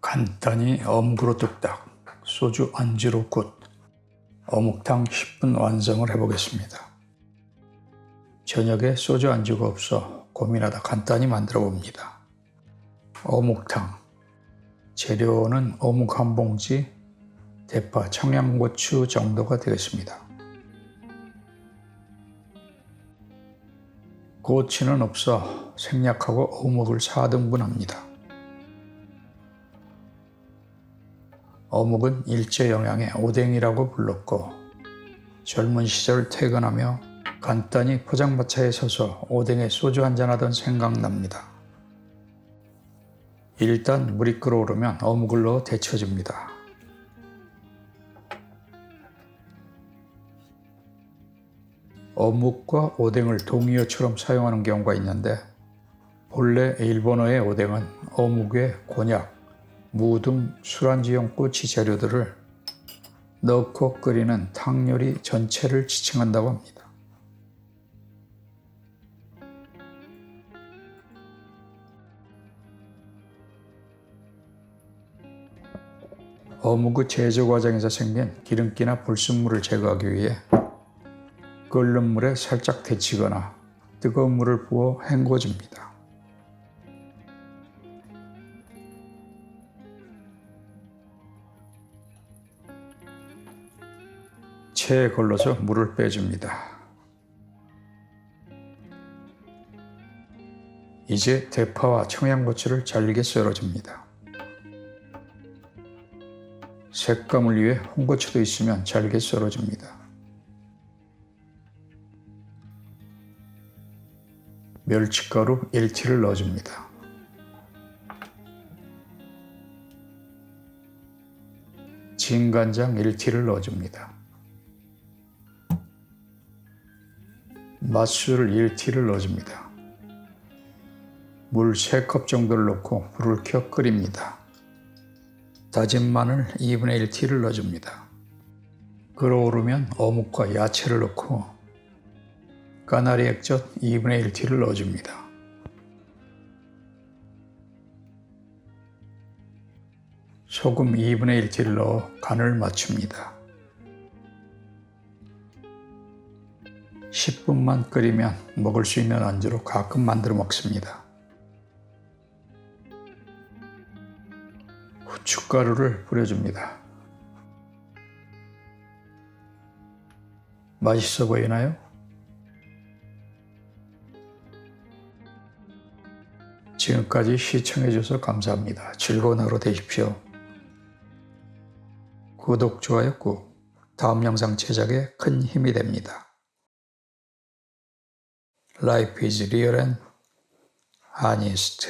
간단히 엄구로 뚝딱 소주 안주로 굿 어묵탕 10분 완성을 해보겠습니다. 저녁에 소주 안주가 없어 고민하다 간단히 만들어 봅니다. 어묵탕 재료는 어묵 한 봉지, 대파, 청양고추 정도가 되겠습니다. 고치는 없어 생략하고 어묵을 4등분 합니다. 어묵은 일제 영양의 오뎅이라고 불렀고 젊은 시절 퇴근하며 간단히 포장마차에 서서 오뎅에 소주 한잔하던 생각납니다. 일단 물이 끓어오르면 어묵을 넣어 데쳐줍니다. 어묵과 오뎅을 동의어처럼 사용하는 경우가 있는데 본래 일본어의 오뎅은 어묵에 곤약, 무 등 술안주용 꼬치 재료들을 넣고 끓이는 탕 요리 전체를 지칭한다고 합니다. 어묵의 제조 과정에서 생긴 기름기나 불순물을 제거하기 위해 끓는 물에 살짝 데치거나 뜨거운 물을 부어 헹궈줍니다. 체에 걸러서 물을 빼줍니다. 이제 대파와 청양고추를 잘게 썰어줍니다. 색감을 위해 홍고추도 있으면 잘게 썰어줍니다. 멸치가루 1티를 넣어줍니다. 진간장 1티를 넣어줍니다. 맛술 1티를 넣어줍니다. 물 3컵 정도를 넣고 불을 켜 끓입니다. 다진 마늘 2분의 1티를 넣어줍니다. 끓어오르면 어묵과 야채를 넣고 까나리 액젓 2분의 1티를 넣어줍니다. 소금 2분의 1티를 넣어 간을 맞춥니다. 10분만 끓이면 먹을 수 있는 안주로 가끔 만들어 먹습니다. 후춧가루를 뿌려줍니다. 맛있어 보이나요? 지금까지 시청해주셔서 감사합니다. 즐거운 하루 되십시오. 구독, 좋아요 꾹 다음 영상 제작에 큰 힘이 됩니다. Life is real and honest.